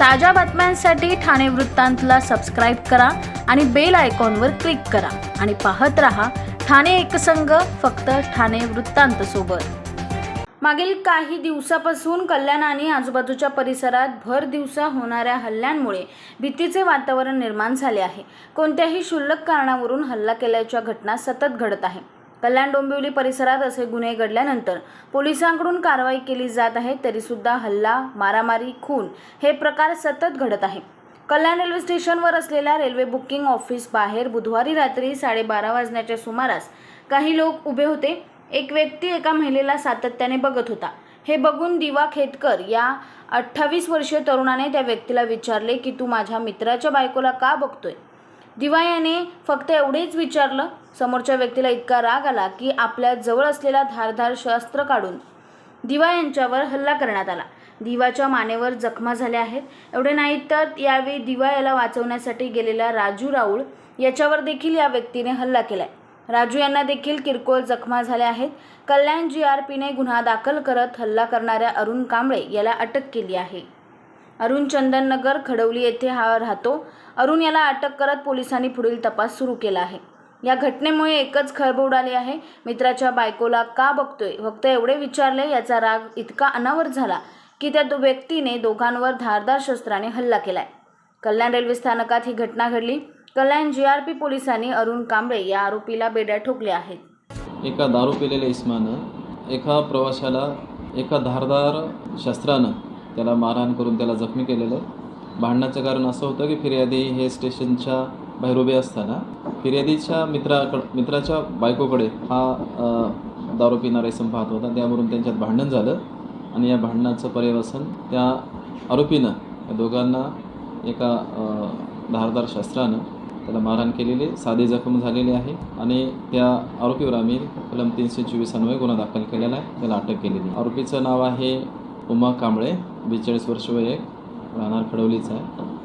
ताज्या बातम्यांसाठी ठाणे वृत्तांतला सबस्क्राईब करा आणि बेल आयकॉनवर क्लिक करा. आणि पाहत रहा ठाणे एकसंघ फक्त ठाणे वृत्तांत सोबत. मागील काही दिवसापासून कल्याण आणि आजूबाजूच्या परिसरात भर दिवसा होणाऱ्या हल्ल्यांमुळे भीतीचे वातावरण निर्माण झाले आहे. कोणत्याही क्षुल्लक कारणावरून हल्ला केल्याच्या घटना सतत घडत आहे. कल्याण डोंबिवली परिसरात असे गुन्हे घडल्यानंतर पोलिसांकडून कारवाई केली जात आहे तरीसुद्धा हल्ला मारामारी खून हे प्रकार सतत घडत आहे. कल्याण रेल्वे स्टेशनवर असलेल्या रेल्वे बुकिंग ऑफिस बाहेर बुधवारी रात्री साडेबारा वाजण्याच्या सुमारास काही लोक उभे होते. एक व्यक्ती एका महिलेला सातत्याने बघत होता. हे बघून दिवा खेतकर या अठ्ठावीस वर्षीय तरुणाने त्या व्यक्तीला विचारले की तू माझ्या मित्राच्या बायकोला का बघतोय? दिवा याने फक्त एवढेच विचारलं. समोरच्या व्यक्तीला इतका राग आला की आपल्या जवळ असलेला धारधार शस्त्र काढून दिवा यांच्यावर हल्ला करण्यात आला. दिवाच्या मानेवर जखमा झाल्या आहेत. एवढे नाही तर यावेळी दिवा याला वाचवण्यासाठी गेलेला राजू राऊळ याच्यावर देखील या व्यक्तीने हल्ला केलाय. राजू यांना देखील किरकोळ जखमा झाल्या आहेत. कल्याण जी आर पीने गुन्हा दाखल करत हल्ला करणाऱ्या अरुण कांबळे याला अटक केली आहे. अरुण चंदननगर खडवली येथे हा राहतो. अरुण याला अटक करत पोलिसांनी पुढील तपास सुरू केला आहे. या घटनेमुळे एकच खळबळ उडाली आहे. मित्राच्या बायकोला का बघतोय? फक्त एवढे विचारले याचा राग इतका अनावर झाला की त्या दो व्यक्तीने दोघांवर धारदार शस्त्राने हल्ला केलाय. कल्याण रेल्वे स्थानकात ही घटना घडली. कल्याण जी आर पी पोलिसांनी अरुण कांबळे या आरोपीला बेड्या ठोकल्या आहेत. एका दारू पिलेल्या इस्मानं एका प्रवाशाला एका धारदार शस्त्रानं त्याला मारहाण करून त्याला जखमी केलेलं. आहे भांडणाचं कारण असं होतं की फिर्यादी हे स्टेशनच्या बाहेर उभे असताना फिर्यादीच्या मित्राकड मित्राच्या बायकोकडे हा दारू पिणारा इसम पाहत होता. त्यावरून त्यांच्यात भांडण झालं आणि या भांडणाचं पर्यवसन त्या आरोपीनं या दोघांना एका धारदार शस्त्रानं त्याला मारहाण केलेली साधी जखम झालेली आहे आणि त्या आरोपीवर आम्ही कलम तीनशे चोवीस अन्वये गुन्हा दाखल केलेला आहे. त्याला अटक केलेली आरोपीचं नाव आहे उमा कांबळे बेचाळीस वर्ष वय एक राहणार खडवलीच आहे.